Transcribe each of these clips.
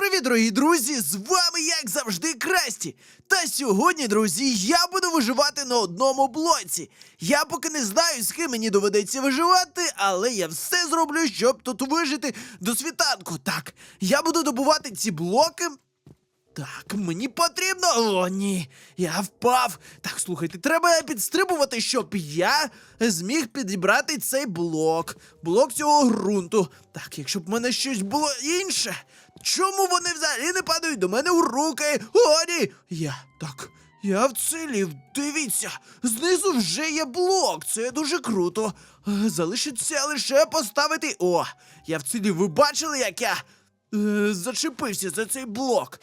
привіт, дорогі друзі! З вами, як завжди, Красті. Та сьогодні, друзі, я буду виживати на одному блоці. Я поки не знаю, з ким мені доведеться виживати, але я все зроблю, щоб тут вижити до світанку. Так, я буду добувати ці блоки. Так, мені потрібно. О, ні, я впав. Так, слухайте, треба підстрибувати, щоб я зміг підібрати цей блок. Блок цього ґрунту. Так, якщо б в мене щось було інше. Чому вони взагалі не падають до мене у руки? О, ні! Я так. Я вцілів, дивіться, знизу вже є блок, це дуже круто. Е, Залишиться лише поставити. О, я вцілів, ви бачили, як я е, зачепився за цей блок.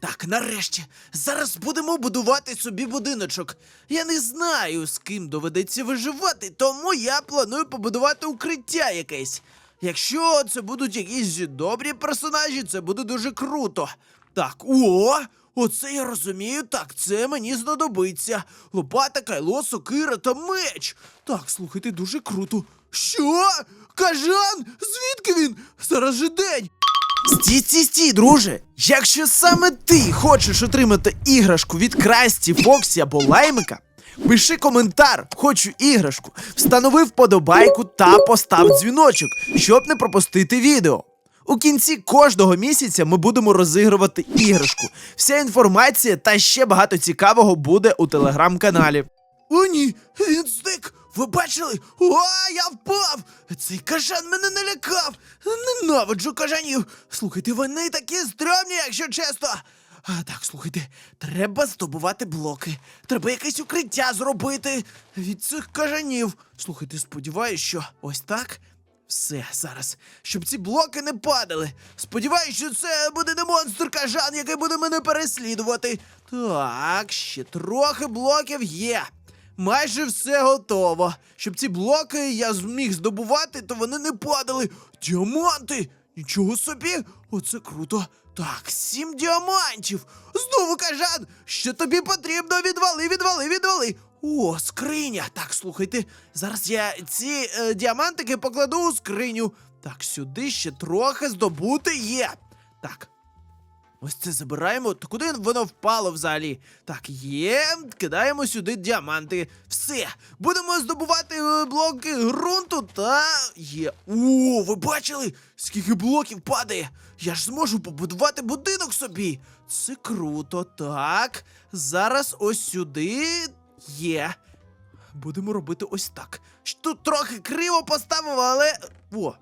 Так, нарешті, зараз будемо будувати собі будиночок. Я не знаю, з ким доведеться виживати, тому я планую побудувати укриття якесь. Якщо це будуть якісь добрі персонажі, це буде дуже круто. Так, о, оце я розумію. Так, це мені знадобиться. Лопата, кайло, сокира та меч. Так, слухайте, дуже круто. Що? Кажан? Звідки він? Зараз же день. Стій, стій, стій, друже! Якщо саме ти хочеш отримати іграшку від Красті, Фоксі або Лаймика, пиши коментар, хочу іграшку, встанови вподобайку та постав дзвіночок, щоб не пропустити відео. У кінці кожного місяця ми будемо розігрувати іграшку. Вся інформація та ще багато цікавого буде у телеграм-каналі. О, ні, він зник! Ви бачили? О, я впав! Цей кажан мене налякав! Ненавиджу кажанів! Слухайте, вони такі стрьомні, якщо чесно. А, так, слухайте, треба здобувати блоки. Треба якесь укриття зробити від цих кажанів. Слухайте, сподіваюсь, що ось так. Все зараз, щоб ці блоки не падали. Сподіваюсь, що це буде не монстр кажан, який буде мене переслідувати. Так, ще трохи блоків є. Майже все готово. Щоб ці блоки я зміг здобувати, то вони не падали. Діаманти! Нічого собі! Оце круто. Так, сім діамантів. Знову кажан! Що тобі потрібно? Відвали, відвали, відвали. О, скриня. Так, слухайте. Зараз я ці е, діамантики покладу у скриню. Так, сюди ще трохи здобути є. Так, Ось це забираємо. То куди воно впало взагалі? Так, є, кидаємо сюди діаманти. Все, будемо здобувати е, блоки ґрунту та є. О, ви бачили, скільки блоків падає? Я ж зможу побудувати будинок собі. Це круто. Так, зараз ось сюди є. Будемо робити ось так. Тут трохи криво поставив, але. О,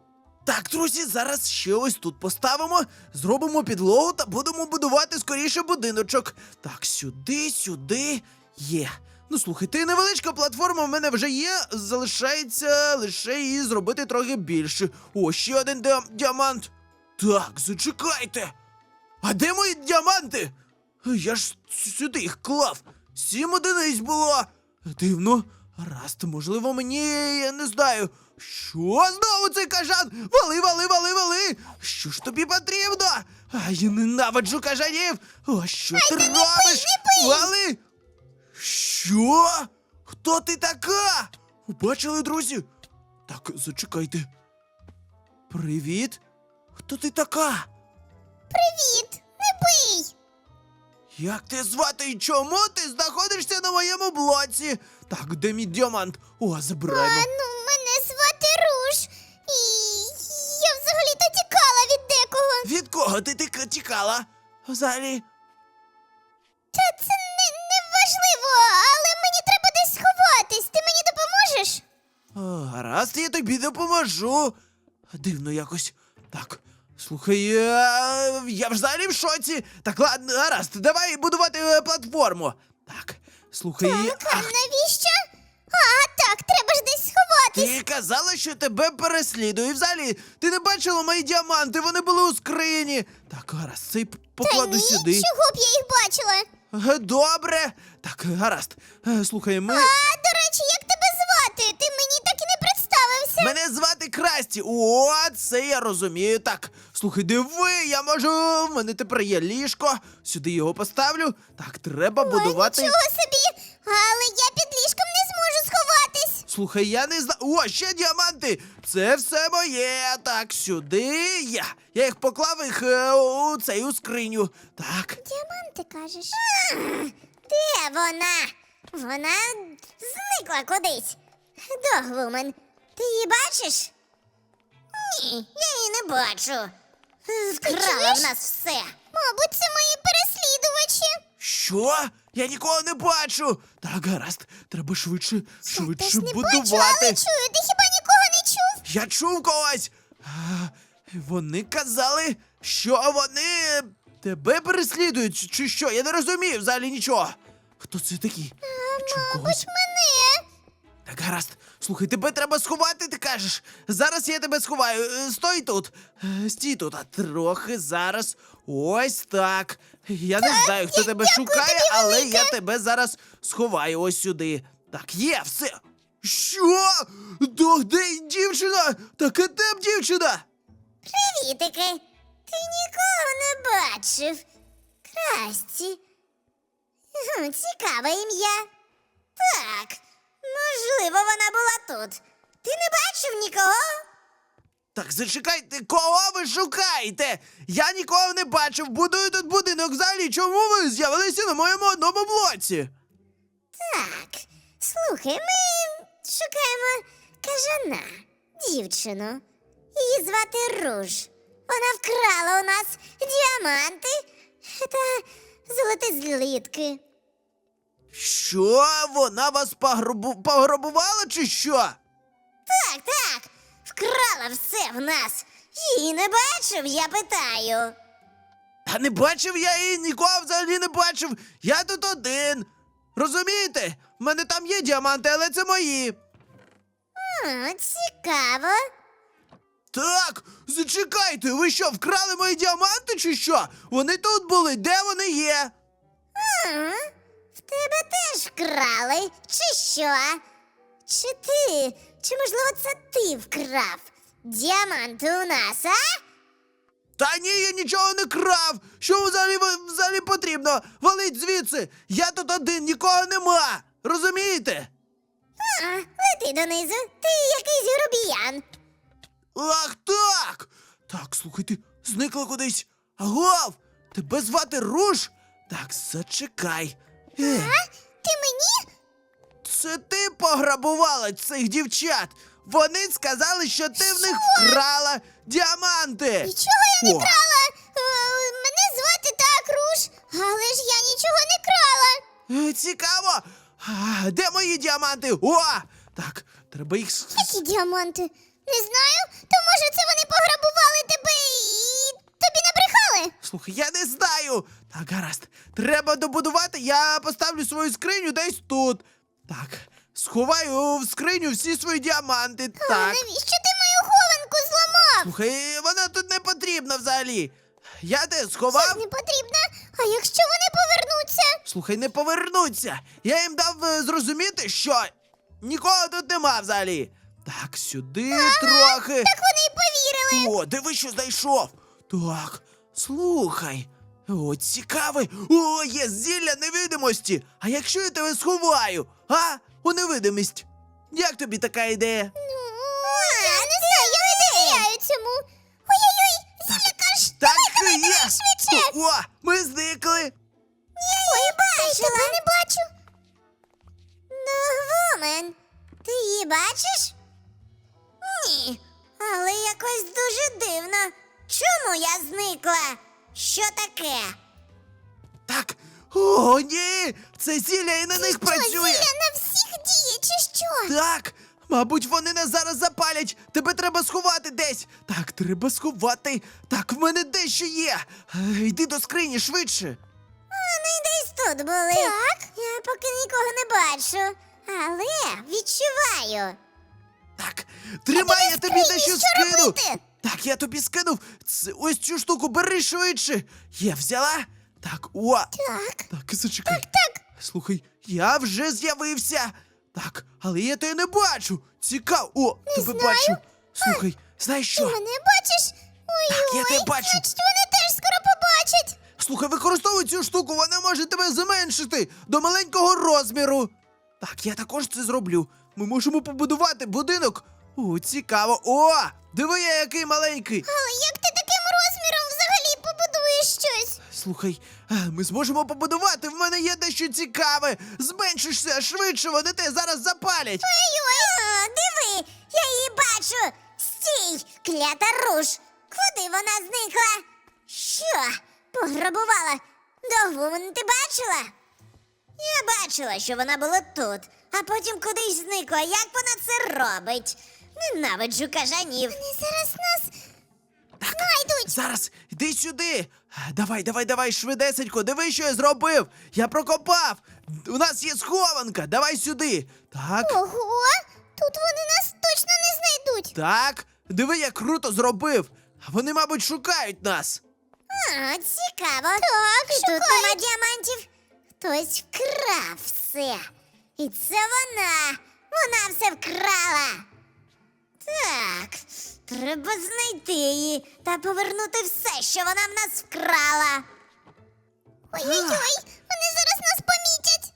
так, друзі, зараз ще ось тут поставимо, зробимо підлогу та будемо будувати скоріше будиночок. Так, сюди, сюди є. Ну слухайте, невеличка платформа в мене вже є. Залишається лише її зробити трохи більше. О, ще один діам- діамант. Так, зачекайте. А де мої діаманти? Я ж сюди їх клав. Сім одиниць було. Дивно. Гаразд, можливо, мені я не знаю. Що знову цей кажан? Вали, вали, вали, вали! Що ж тобі потрібно? А я ненавиджу кажанів! О, що ти робиш? Вали! Що? Хто ти така? Бачили, друзі? Так, зачекайте. Привіт. Хто ти така? Привіт! Не бий! Як ти звати і чому ти знаходишся на моєму блоці? Так, де мій діамант? О, забираємо. А, ну, мене звати Руш, і я взагалі-то тікала від декого. Від кого ти тик- тікала? Взагалі. Гаразд, я тобі допоможу. Дивно якось. Так, слухай, я, я взагалі в шоці. Так, ладно, гаразд, давай будувати е, платформу. Так, слухай, Так, а ах, навіщо? А, так, треба ж десь сховатись. ти казала, що тебе переслідую. І взагалі, ти не бачила мої діаманти, вони були у скрині. Так, гаразд, цей покладу Та сюди. чого б я їх бачила. Е, Добре. Так, гаразд. Е, Слухай, ми. А, до речі, як тебе Мене звати Красті. О, це я розумію. Так, слухай, диви, я можу. В мене тепер є ліжко. Сюди його поставлю. Так, треба будувати. Ой, нічого собі. Але я під ліжком не зможу сховатись. Слухай, я не знаю. О, ще діаманти! Це все моє. Так, сюди я. Я їх поклав їх е, у у скриню. Так. Діаманти кажеш. Де вона? Вона зникла кудись. Догвумен, ти її бачиш? Ні, я її не бачу. Вкрала в нас все. Мабуть, це мої переслідувачі. Що? Я нікого не бачу. Так, гаразд, треба швидше, Я швидше теж не будувати. бачу, але чую, ти хіба нікого не чув? Я чув когось. А, вони казали, що вони тебе переслідують, чи що? Я не розумію взагалі нічого. Хто це такі? Я чув когось. Мене. Так, гаразд. Слухай, тебе треба сховати, ти кажеш. Зараз я тебе сховаю. Е, Стой тут. Е, Стій тут, а трохи зараз. Ось так. Я не знаю, хто тебе шукає, але я тебе зараз сховаю ось сюди. Так, є, все. Що? Де дівчина? Так а де б дівчина? Привітики. Ти нікого не бачив. Красті. Цікаве ім'я. Так, можливо, вона була тут. Ти не бачив нікого? Так, зачекайте, кого ви шукаєте? Я нікого не бачив, будую тут будинок взагалі. Чому ви з'явилися на моєму одному блоці? Так, слухай, ми шукаємо кажана, дівчину. Її звати Руж. Вона вкрала у нас діаманти та золоті злітки. Що? Вона вас пограбу... пограбувала чи що? Так, так, вкрала все в нас. Її не бачив, я питаю. Та не бачив я її, нікого взагалі не бачив. Я тут один. Розумієте? В мене там є діаманти, але це мої. О, цікаво. Так, зачекайте, ви що, вкрали мої діаманти чи що? Вони тут були, де вони є? Ага, тебе теж вкрали, чи що? Чи ти? Чи можливо це ти вкрав? Діаманти у нас, а? Та ні, я нічого не крав. Що взагалі взагалі потрібно? Валить звідси. Я тут один, нікого нема. Розумієте? А, лети донизу, ти якийсь грубіян. Ах так! Так, слухайте, зникла кудись. Агов! Тебе звати Руш? Так, зачекай. А? Ти мені? це ти пограбувала цих дівчат. Вони сказали, що ти в них вкрала діаманти. Нічого я не О, крала. Е, мене звати так, Руш, але ж я нічого не крала. е, Цікаво. А, де мої діаманти? О! Так, треба їх. с- Які діаманти? Не знаю. То може це вони пограбували тебе і набрехали? Слухай, я не знаю. Так, гаразд. Треба добудувати. Я поставлю свою скриню десь тут. Так, сховаю в скриню всі свої діаманти. А Так. навіщо ти мою хованку зламав? Слухай, вона тут не потрібна взагалі. Я те сховав. Не потрібно. А якщо вони повернуться? Слухай, не повернуться. Я їм дав е, зрозуміти, що нікого тут нема взагалі. Так, сюди трохи. Так вони й повірили. О, диви, що знайшов. Так, слухай. О, цікавий. О, є зілля невидимості. А якщо я тебе сховаю? А? У невидимість. Як тобі така ідея? Ну, я не знаю, я не довіряю цьому. Ой-ой-ой, зілля каш. Так і є. швидше. О, ми зникли. Я її бачила. Я не бачу. Ну, Догвумен, ти її бачиш? Ні, але якось дуже дивно. Чому я зникла? Що таке? Так. О, ні! Це зілля і на них працює. Зілля на всіх діє, чи що? Так, мабуть, вони нас зараз запалять. Тебе треба сховати десь. Так, треба сховати. Так, в мене дещо є. Е, Йди до скрині швидше. Вони десь тут були. Так. Я поки нікого не бачу, але відчуваю. Так, тримай, я тобі дещо що скину. робити? Так, я тобі скинув. Ц- ось цю штуку бери швидше. Є, взяла? Так, о. Так. Так, зачекай. Так, так. Слухай, я вже з'явився. Так, але я тебе не бачу. Цікаво. О, тебе знаю. бачу. Слухай, знаєш що? Ти мене бачиш? Ой-ой, я тебе бачу. значить вони теж скоро побачать. Слухай, використовуй цю штуку, вона може тебе зменшити до маленького розміру. Так, я також це зроблю. ми можемо побудувати будинок. О, цікаво. О! Диви, я який маленький. Але як ти таким розміром взагалі побудуєш щось? Слухай, ми зможемо побудувати. В мене є дещо цікаве. Зменшишся швидше, вони те зараз запалять. Ой-ой, диви, я її бачу. Стій, клята руш. Куди вона зникла? Що? Пограбувала? Довгун ти бачила? Я бачила, що вона була тут, а потім кудись зникла. Як вона це робить? Ненавиджу кажанів. Вони зараз нас знайдуть. Зараз, іди сюди. Давай, давай, давай, швидесенько, диви, що я зробив. Я прокопав. У нас є схованка. Давай сюди. Так, Ого, тут вони нас точно не знайдуть. так. Диви, я круто зробив. Вони, мабуть, шукають нас. А, цікаво. Так, І тут нема діамантів. Хтось вкрав все. І це вона. Вона все вкрала. Так, треба знайти її та повернути все, що вона в нас вкрала. Ой-ой-ой, вони зараз нас помітять.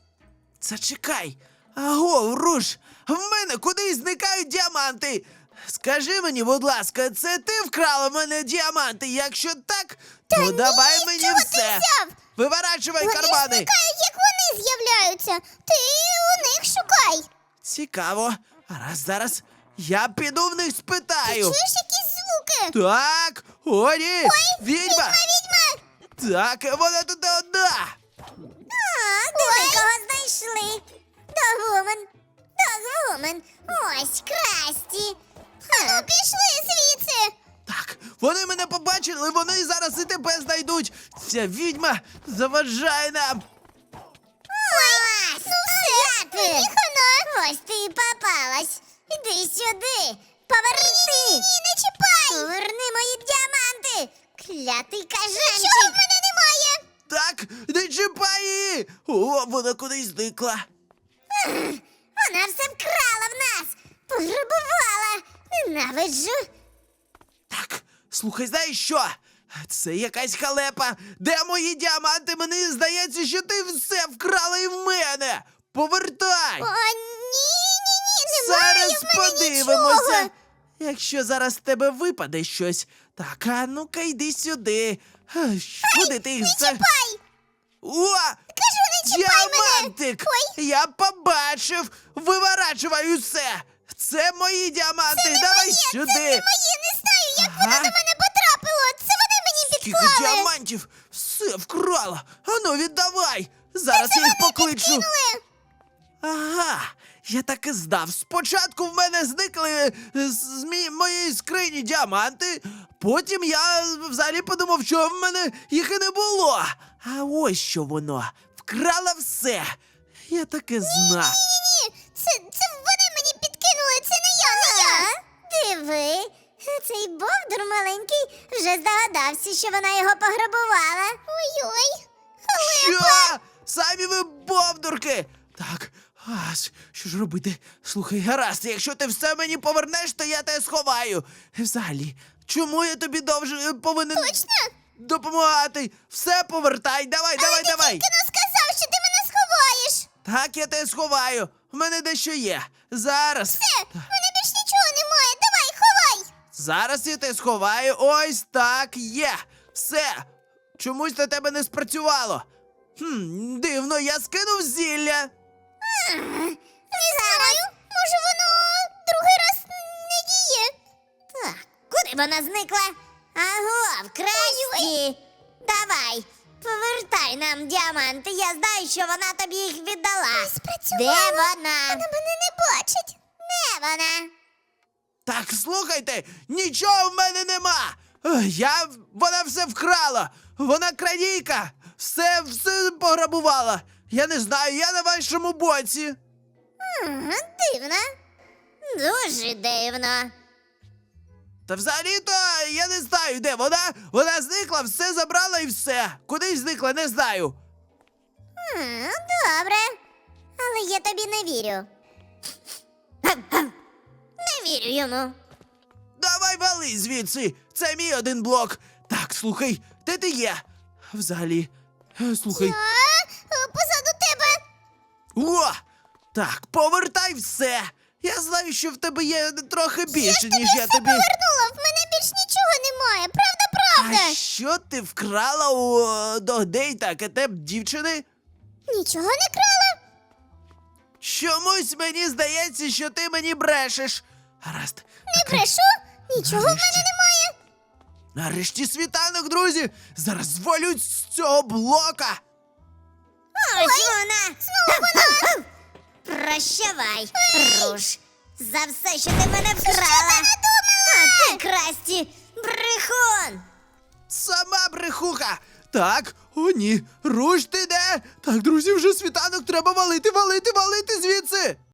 Зачекай. Аго, руш, в мене кудись зникають діаманти. Скажи мені, будь ласка, це ти вкрала в мене діаманти? Якщо так, то ні, давай мені чого ти все. взяв? Виворачувай Вони кармани. зникають, як вони з'являються. Ти у них шукай. Цікаво. Раз зараз я піду в них спитаю. Чуєш якісь звуки? Так, о, ні, відьма. Відьма! Так, вона тут одна. А, диви, кого знайшли. Догумен. Догумен. Ось красті. Ну, пішли звідси. Так, вони мене побачили, вони зараз і тебе знайдуть. Ця відьма заважає нам. Ось, ну все. Ось ти і попалась. Іди сюди. Поверни. Ні, ні, не чіпай. Поверни мої діаманти. Клятий кажанчик. Нічого в мене немає. Так, не чіпай її. О, вона кудись зникла. Вона все вкрала в нас. Пограбувала. Ненавиджу. Так, слухай, знаєш що? Це якась халепа. Де мої діаманти? Мені здається, що ти все вкрала і в мене. Повертай! О, ні, Зараз подивимося. нічого. Якщо зараз з тебе випаде щось. Так, а ну-ка йди сюди. Куди ти їх Не чіпай. О! Кажу, не чіпай мене. Діамантик! Ой. Я побачив! Виворачувай усе! Це мої діаманти! Це Давай моє, сюди! Це не моє, не знаю, як Ага. воно до мене потрапило. Це вони мені Скільки підклали. діамантів! Все вкрала! Ану, віддавай! Зараз я їх покличу! Кинули. Ага, я так і здав. Спочатку в мене зникли е, з, з мі- моєї скрині діаманти, потім я взагалі подумав, що в мене їх і не було. А ось що воно. Вкрала все. Я так і знав. Ні, це, це вони мені підкинули, це не я, не я. Диви, цей бовдур маленький вже здогадався, що вона його пограбувала. Ой-ой. Що? Самі ви бовдурки! Так, а, що ж робити? Слухай, гаразд, якщо ти все мені повернеш, то я тебе сховаю. Взагалі, чому я тобі довже повинен Точно? допомагати? Все повертай, давай, давай, Ти давай. тільки не сказав, що ти мене сховаєш. Так, я тебе сховаю. В мене дещо є. Зараз. Все, в мене більш нічого немає. Давай, ховай. Зараз я тебе сховаю. Ось так є. Все. Чомусь на тебе не спрацювало. Хм, дивно, я скинув зілля. Не знаю. Може, воно другий раз не діє. Так, куди вона зникла? Аго, в красті. Давай, повертай нам діаманти. Я знаю, що вона тобі їх віддала. Де вона? Вона мене не бачить. Де вона? Так, слухайте, нічого в мене нема. Я вона все вкрала. Вона крадійка. Все, все пограбувала. Я не знаю, я на вашому боці. Ага, дивно. Дуже дивно. Та взагалі-то я не знаю, де вона. Вона зникла, все забрала і все. Кудись зникла, не знаю. М, Добре. Але я тобі не вірю. Не вірю йому. Давай вали звідси. Це мій один блок. Так, слухай, де ти є? Взагалі. е, Слухай. О! Так, повертай все. Я знаю, що в тебе є трохи більше, ніж я тобі. повернула, в мене більш нічого немає. Правда, правда. А що ти вкрала у е, Догдей та Кетеп дівчини? Нічого не крала. Чомусь мені здається, що ти мені брешеш. Гаразд. Не брешу. Нічого в мене Нарешті. немає. Нарешті світанок, друзі! Зараз звалють з цього блока! Ось вона. Знову вона. Прощавай, Руш. За все, що ти мене вкрала. А ти, Красті, брехун. Сама брехуха! Так, о ні, руш ти де? Так, друзі, вже світанок, треба валити, валити, валити звідси!